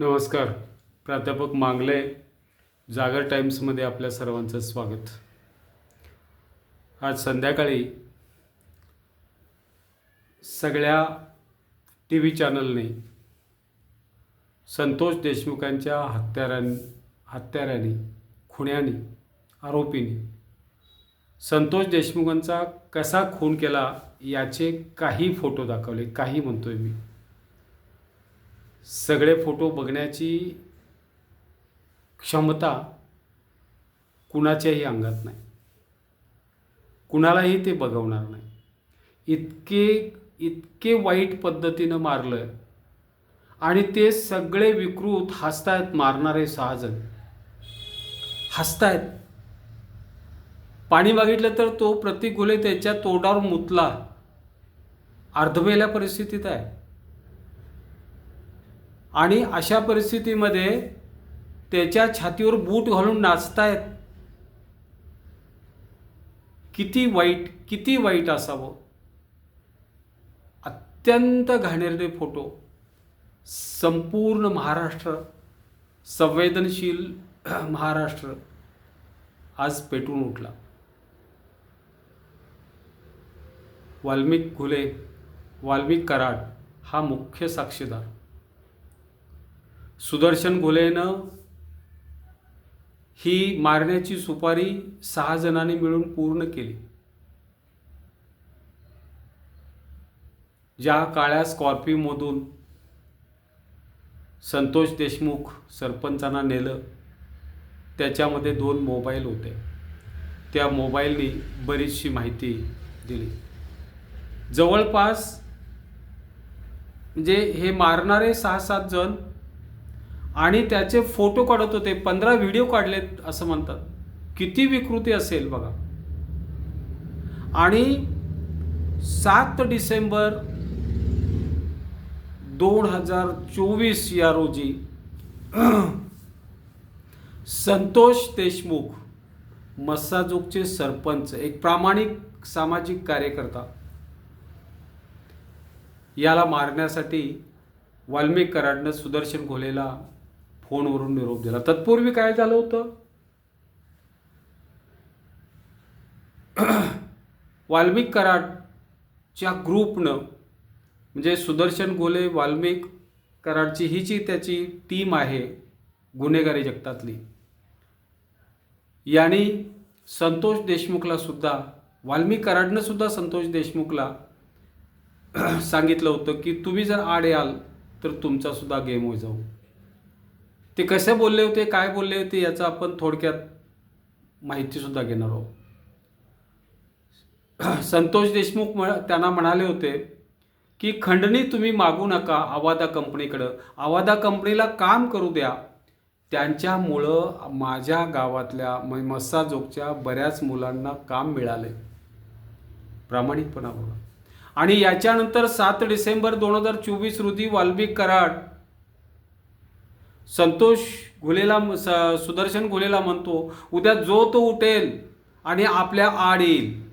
नमस्कार. प्राध्यापक मांगले जागर टाईम्समध्ये आपल्या सर्वांचं स्वागत. आज संध्याकाळी सगळ्या टी व्ही चॅनलने संतोष देशमुखांच्या हत्यारां हत्याऱ्याने खुण्याने आरोपीने संतोष देशमुखांचा कसा खून केला याचे काही फोटो दाखवले काही म्हणतोय मी. सगळे फोटो बघण्याची क्षमता कुणाच्याही अंगात नाही. कुणालाही ते बघवणार नाही. इतके इतके वाईट पद्धतीनं मारलं आणि ते सगळे विकृत हसतायत मारणारे सहाजण. हसतायत. पाणी मागितलं तर तो प्रतीक त्याच्या तोंडावर मुतला. अर्धवेल्या परिस्थितीत आहे. आणि अशा परिस्थितीमध्ये त्याच्या छातीवर बूट घालून नाचतायत. किती वाईट किती वाईट असावं. अत्यंत घाणेरडे फोटो. संपूर्ण महाराष्ट्र संवेदनशील महाराष्ट्र आज पेटून उठला. वाल्मिक घुले वाल्मिक कराड हा मुख्य साक्षीदार. सुदर्शन घोलेनं ही मारण्याची सुपारी सहा जणांनी मिळून पूर्ण केली. ज्या काळ्या स्कॉर्पिओमधून संतोष देशमुख सरपंचांना नेलं त्याच्यामध्ये दोन मोबाईल होते. त्या मोबाईलनी बरीचशी माहिती दिली. जवळपास म्हणजे हे मारणारे सहा सात जण आणि त्याचे फोटो काढत होते पंधरा व्हिडिओ काढलेत असं म्हणतात. किती विकृती असेल बघा. आणि सात डिसेंबर दोन हजार चोवीस या रोजी संतोष देशमुख मस्साजोगचे सरपंच एक प्रामाणिक सामाजिक कार्यकर्ता याला मारण्यासाठी वाल्मिक कराडनं सुदर्शन घोलेला फोनवरून निरोप दिला. तत्पूर्वी काय झालं होतं? वाल्मिक कराडच्या ग्रुपनं म्हणजे सुदर्शन गोले वाल्मिक कराडची ही जी त्याची टीम आहे गुन्हेगारी जगतातली. यांनी संतोष देशमुखला सुद्धा वाल्मिक कराडनं सुद्धा संतोष देशमुखला सांगितलं होतं की तुम्ही जर आड याल तर तुमचा सुद्धा गेम होई जाऊ. ते कसे बोलले होते काय बोलले होते याचं आपण थोडक्यात माहितीसुद्धा घेणार आहोत. संतोष देशमुख म्हण त्यांना म्हणाले होते की खंडणी तुम्ही मागू नका आवादा कंपनीकडं. आवादा कंपनीला काम करू द्या. त्यांच्यामुळं माझ्या गावातल्या म मस्साजोगच्या बऱ्याच मुलांना काम मिळाले. प्रामाणिकपणा बघा आणि याच्यानंतर सात डिसेंबर दोन हजार चोवीस रोजी वाल्मिक कराड संतोष घुलेला स- सुदर्शन घुलेला म्हणतो उद्या जो तो उठेल आणि आपल्या आड येईल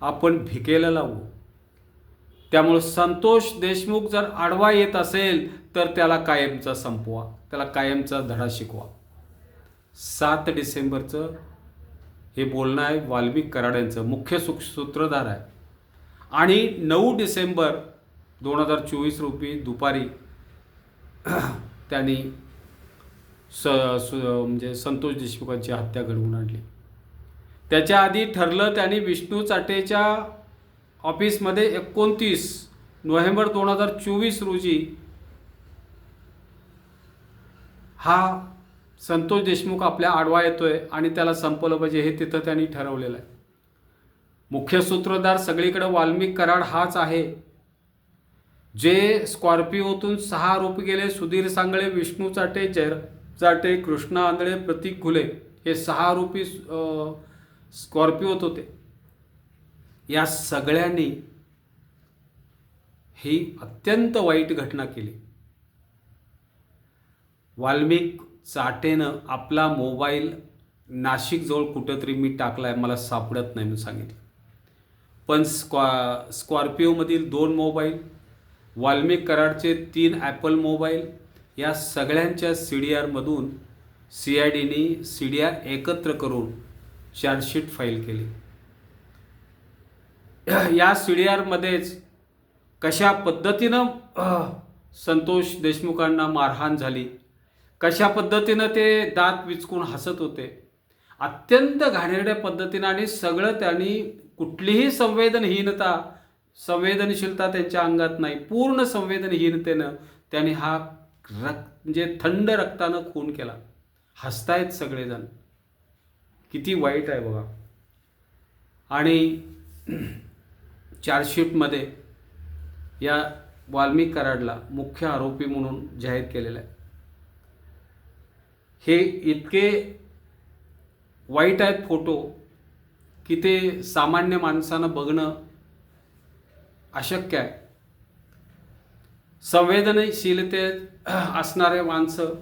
आपण भिकेला लावू. त्यामुळं संतोष देशमुख जर आडवा येत असेल तर त्याला कायमचा संपवा त्याला कायमचा धडा शिकवा. सात डिसेंबरचं हे बोलणं आहे वाल्मिक कराड्यांचं मुख्य सुख सूत्रधार आहे. आणि नऊ डिसेंबर दोन हजार चोवीस रोजी दुपारी त्यांनी स सु म्हणजे संतोष देशमुखांची हत्या घडवून आणली. त्याच्या आधी ठरलं त्यांनी विष्णू चाटेच्या ऑफिसमध्ये एकोणतीस नोव्हेंबर दोन हजार चोवीस रोजी हा संतोष देशमुख आपल्या आडवा येतोय आणि त्याला संपवलं पाहिजे हे तिथं त्यांनी ठरवलेलं आहे. मुख्य सूत्रधार सगळीकडे वाल्मिक कराड हाच आहे. जे स्कॉर्पिओतून सहा आरोपी गेले सुधीर सांगळे विष्णू चाटे जय चाटे कृष्णा आंधळे प्रतीक घुले हे सहा आरोपी स्कॉर्पिओत होते. या सगळ्यांनी ही अत्यंत वाईट घटना केली. वाल्मिक चाटेनं आपला मोबाईल नाशिकजवळ कुठंतरी मी टाकला आहे मला सापडत नाही म्हणून सांगितलं. पण स्क्वा स्कॉर्पिओमधील दोन मोबाईल वाल्मिक कराडचे तीन ॲपल मोबाईल या सगळ्यांच्या सी डी आरमधून सी आय डीनी सी डी आर एकत्र करून चार्जशीट फाईल केली. या सी डी आरमध्येच कशा पद्धतीनं संतोष देशमुखांना मारहाण झाली कशा पद्धतीनं ते दात विचकून हसत होते अत्यंत घाणेरड्या पद्धतीनं आणि सगळं त्यांनी कुठलीही संवेदनहीनता संवेदनशीलता त्यांच्या अंगात नाही पूर्ण संवेदनहीनतेनं त्याने हा रक्त म्हणजे थंड रक्तानं खून केला. हसतायत सगळेजण. किती वाईट आहे बघा. आणि चार्जशीटमध्ये या वाल्मिक कराडला मुख्य आरोपी म्हणून जाहीर केलेलं आहे. हे इतके वाईट आहेत फोटो की ते सामान्य माणसानं बघणं अशक्य आहे. संवेदनशीलते असणारे माणसं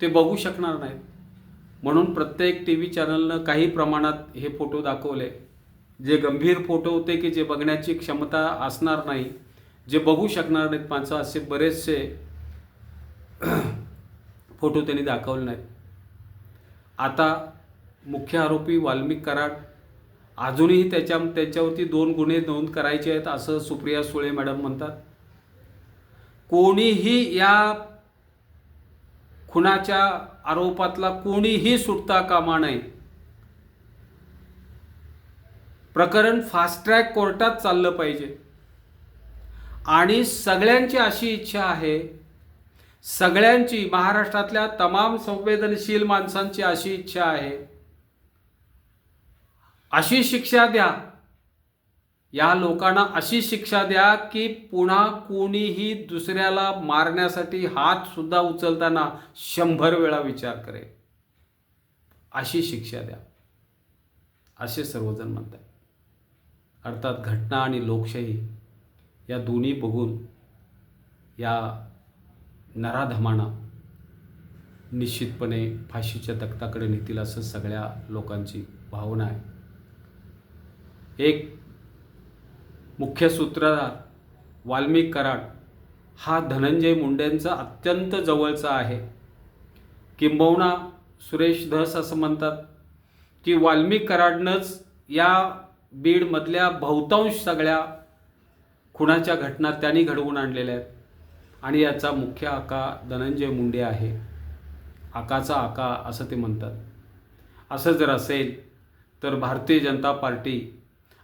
ते बघू शकणार नाहीत. म्हणून प्रत्येक टी व्ही चॅनलनं काही प्रमाणात हे फोटो दाखवले. जे गंभीर फोटो होते की जे बघण्याची क्षमता असणार नाही जे बघू शकणार नाहीत माणसं असे बरेचसे फोटो त्यांनी दाखवले नाहीत. आता मुख्य आरोपी वाल्मिक कराड अजूनही त्याच्या त्याच्यावरती दोन गुन्हे नोंद करायचे आहेत असं सुप्रिया सुळे मॅडम म्हणतात. कोणीही या खुनाच्या आरोपातला कोणीही सुटता कामा नये. प्रकरण फास्ट ट्रॅक कोर्टात चाललं पाहिजे. आणि सगळ्यांची अशी इच्छा आहे सगळ्यांची महाराष्ट्रातल्या तमाम संवेदनशील माणसांची अशी इच्छा आहे अशी शिक्षा द्या. या लोकांना अशी शिक्षा द्या की पुन्हा कोणीही दुसऱ्याला मारण्यासाठी हातसुद्धा उचलताना शंभर वेळा विचार करेल. अशी शिक्षा द्या. असे सर्वजण म्हणतात. अर्थात घटना आणि लोकशाही या दोन्ही बघून या नराधमाना निश्चितपणे फाशीच्या तख्ताकडे नेतील असं सगळ्या लोकांची भावना आहे. एक मुख्य सूत्रधार वाल्मिक कराड हा धनंजय मुंडेंचा अत्यंत जवळचा आहे. किंबहुना सुरेश धस असं म्हणतात की वाल्मिक कराडनंच या बीडमधल्या बहुतांश सगळ्या खुणाच्या घटना त्यांनी घडवून आणलेल्या आहेत. आणि याचा मुख्य आका धनंजय मुंडे आहे. आकाचा आका असं ते म्हणतात. असं जर असेल तर भारतीय जनता पार्टी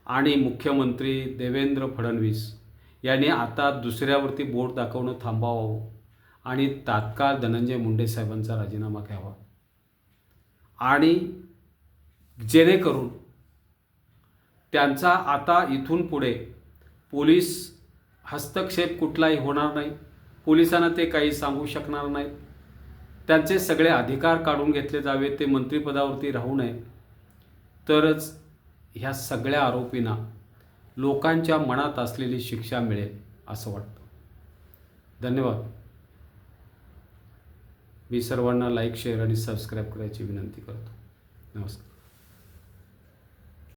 आणि मुख्यमंत्री देवेंद्र फडणवीस यांनी आता दुसऱ्यावरती बोट दाखवणं थांबावं आणि तात्काळ धनंजय मुंडे साहेबांचा राजीनामा घ्यावा. आणि जेणेकरून त्यांचा आता इथून पुढे पोलीस हस्तक्षेप कुठलाही होणार नाही. पोलिसांना ते काही सांगू शकणार नाहीत त्यांचे सगळे अधिकार काढून घेतले जावे ते मंत्रिपदावरती राहू नये. तरच ह्या सगळ्या आरोपींना लोकांच्या मनात असलेली शिक्षा मिळेल असं वाटतं. धन्यवाद. मी सर्वांना लाईक शेअर आणि सबस्क्राईब करायची विनंती करतो. नमस्कार.